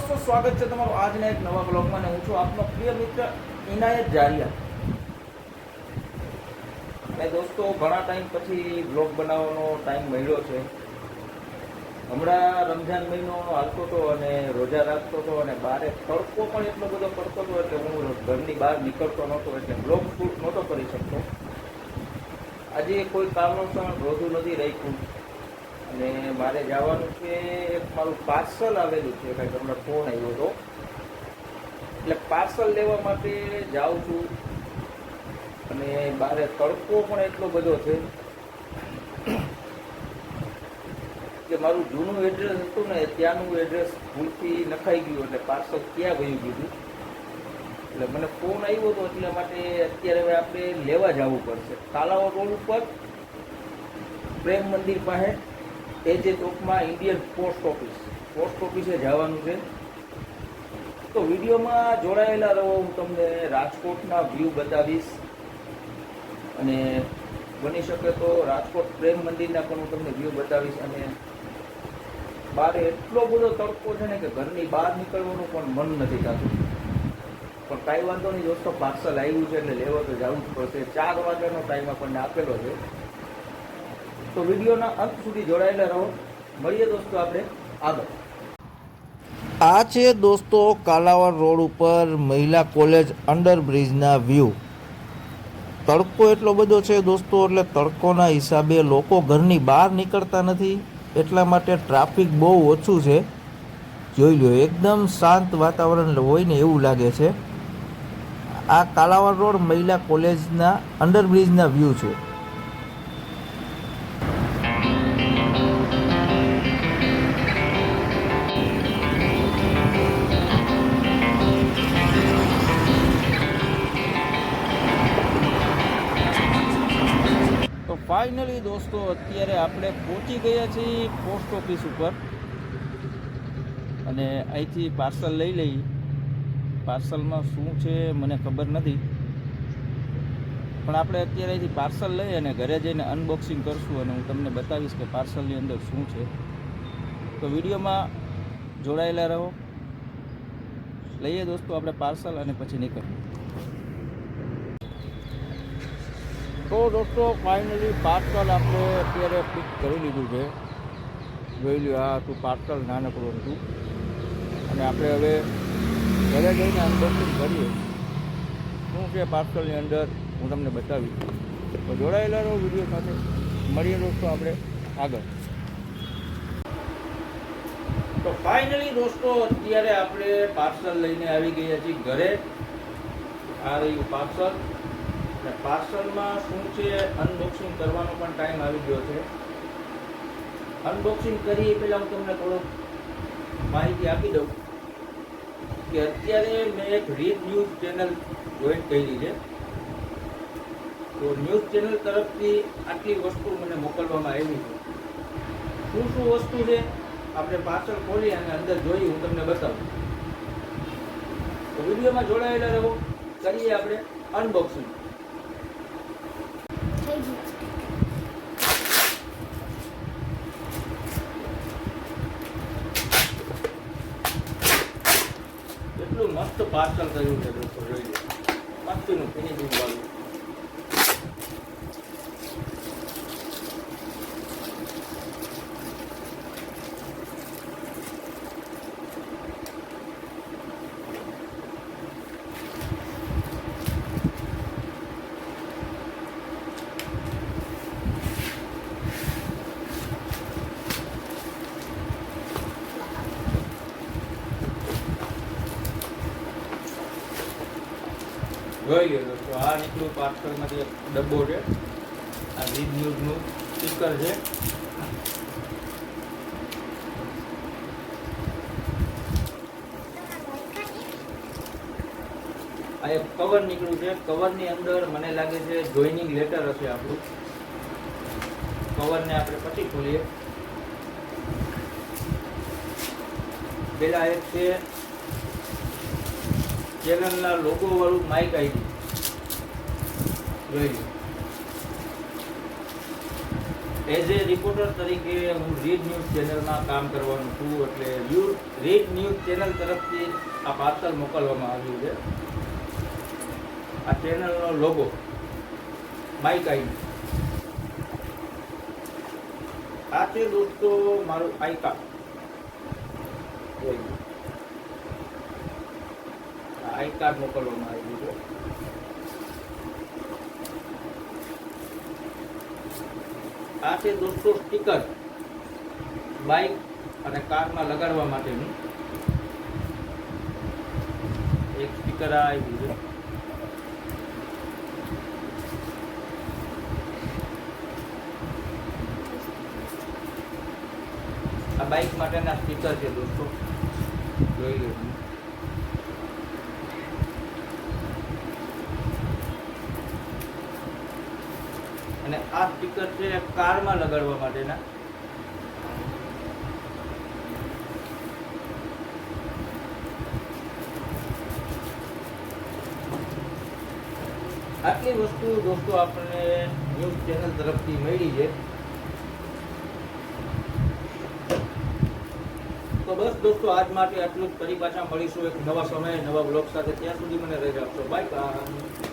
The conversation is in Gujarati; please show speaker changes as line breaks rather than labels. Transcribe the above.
દોસ્તો, સ્વાગત છે તમારું આજના એક નવા બ્લોગમાં હું છું આપનો પ્રિય મિત્ર ઇનાયત જારિયા. અને દોસ્તો, ઘણા ટાઈમ પછી બ્લોગ બનાવવાનો ટાઈમ મળ્યો છે. હમણાં રમઝાન મહિનો હાલતો હતો અને રોજા રાખતો હતો અને બારે તડકો પણ એટલો બધો પડતો હતો એટલે હું ઘરની બહાર નીકળતો નહોતો એટલે બ્લોક શૂટ નહોતો કરી શકતો. આજે કોઈ કારણોસર રોજું નથી રાખ્યું. અને મારે જવાનું છે એક મારું પાર્સલ આવેલું છે કાંઈક હમણાં ફોન આવ્યો હતો એટલે પાર્સલ લેવા માટે જાઉં છું. અને બારે તડકો પણ એટલો બધો છે કે મારું જૂનું એડ્રેસ હતું ને, ત્યાંનું એડ્રેસ ભૂલથી નખાઈ ગયું એટલે પાર્સલ ક્યાં ગયું કીધું. એટલે મને ફોન આવ્યો હતો એટલા માટે અત્યારે હવે આપણે લેવા જવું પડશે. તાલાવા રોડ ઉપર પ્રેમ મંદિર પાસે. એજે ચોકમાં ઇન્ડિયન પોસ્ટ ઓફિસ પોસ્ટ ઓફિસે જવાનું છે. તો વિડીયોમાં જોડાયેલા રહો, હું તમને રાજકોટના વ્યૂ બતાવીશ. અને બની શકે તો રાજકોટ પ્રેમ મંદિરના પણ હું તમને વ્યૂ બતાવીશ અને બહાર એટલો બધો તડકો છે ને કે ઘરની બહાર નીકળવાનું પણ મન નથી થતું. પણ કાંઈ વાંધો નહીં, દોસ્તો, પાર્સલ આવ્યું છે એટલે લેવા તો જવું જ પડશે. ચાર વાગ્યાનો ટાઈમ આપણને આપેલો છે. તો વિડીયોના અંત સુધી જોડાયેલા રહો. મળીએ દોસ્તો આપણે આગળ.
આ છે દોસ્તો કાલાવડ રોડ ઉપર મહિલા કોલેજ અંડરબ્રિજના વ્યૂ. તડકો એટલો બધો છે દોસ્તો, એટલે તડકોના હિસાબે લોકો ઘરની બહાર નીકળતા નથી. એટલા માટે ટ્રાફિક બહુ ઓછું છે. જોઈ લો એકદમ શાંત વાતાવરણ હોય ને એવું લાગે છે. આ કાલાવડ રોડ મહિલા કોલેજના અંડરબ્રિજના વ્યૂ છે.
ફાઇનલી દોસ્તો, અત્યારે આપણે પહોંચી ગયા છીએ પોસ્ટ ઓફિસ ઉપર. અને અહીંથી પાર્સલ લઈ લઈ. પાર્સલમાં શું છે મને ખબર નથી. પણ આપણે અત્યારે અહીંથી પાર્સલ લઈ અને ઘરે જઈને અનબોક્સિંગ કરશું અને હું તમને બતાવીશ કે પાર્સલની અંદર શું છે. તો વિડીયોમાં જોડાયેલા રહો. લઈએ દોસ્તો આપણે પાર્સલ અને પછી નીકળીએ. તો દોસ્તો ફાઇનલી પાર્સલ આપણે અત્યારે પિક કરી લીધું છે. જોઈ લ્યો, આ હતું પાર્સલ, નાનકડું હતું. અને આપણે હવે ઘરે જઈને અનબોક્સિંગ કરીએ. શું છે પાર્સલની અંદર? હું તમને બતાવીશ. તો જોડાયેલા રહો વીડિયો સાથે. મળીએ દોસ્તો આપણે આગળ. તો ફાઇનલી દોસ્તો, અત્યારે આપણે પાર્સલ લઈને આવી ગયા છીએ ઘરે. આ રહ્યું પાર્સલ. પાર્સલમાં શું છે અનબોક્સિંગ કરવાનો પણ ટાઈમ આવી ગયો છે. અનબોક્સિંગ કરીએ પહેલાં હું તમને થોડુંક માહિતી આપી દઉં કે અત્યારે મેં એક રીડ ન્યૂઝ ચેનલ જોઈન કરી છે. તો ન્યૂઝ ચેનલ તરફથી આટલી વસ્તુ મને મોકલવામાં આવી છે. શું શું વસ્તુ છે? આપણે પાર્સલ ખોલી અને અંદર જોઈ હું તમને બતાવું. તો વિડીયોમાં જોડાયેલા રહો. કરીએ આપણે અનબોક્સિંગ એટલું મસ્ત પાર્સલ કર્યું છે દોસ્તો જોઈ લો મસ્તનું ફિનિશિંગ વાળું જોઈ લો દોસ્તો આ નીકળ્યું પાર્સલમાંથી ડબ્બો છે. આ રીડ ન્યૂઝનું સ્ટીકર છે. આ એક કવર નીકળ્યું છે. કવરની અંદર મને લાગે છે જોઈનિંગ લેટર હશે આપણું. કવરને આપણે પછી ખોલીએ. પેલા એક છે ચેનલના લોગો વાળું માઇક આઈડી જોઈ લો. એઝ એ રિપોર્ટર તરીકે હું રીડ ન્યૂઝ ચેનલમાં કામ કરવાનું છું, એટલે રીડ ન્યૂઝ ચેનલ તરફથી આ પાર્સલ મોકલવામાં આવ્યું છે. આ ચેનલનો લોગો માઇક આઈ આ છે દોસ્તો, મારું આઈ કાર્ડ આઈ કાર્ડ મોકલવામાં આવ્યું છે. આ છે દોસ્તો સ્ટીકર બાઇક અને કારમાં લગાડવા માટેનું. એક સ્ટીકર આ આવ્યું છે. આ બાઇક માટેના સ્ટીકર છે દોસ્તો. જોઈ લો. આ સ્ટીકર છે કારમાં લગાડવા માટેના. આટલી વસ્તુ દોસ્તો આપણને ન્યૂઝ ચેનલ તરફથી મળી છે. તો બસ દોસ્તો આજ માટે આટલું જ. ફરી પાછા મળીશું એક નવા સમયે, નવા બ્લોગ સાથે. ત્યાં સુધી મને રહી આપશો. Bye bye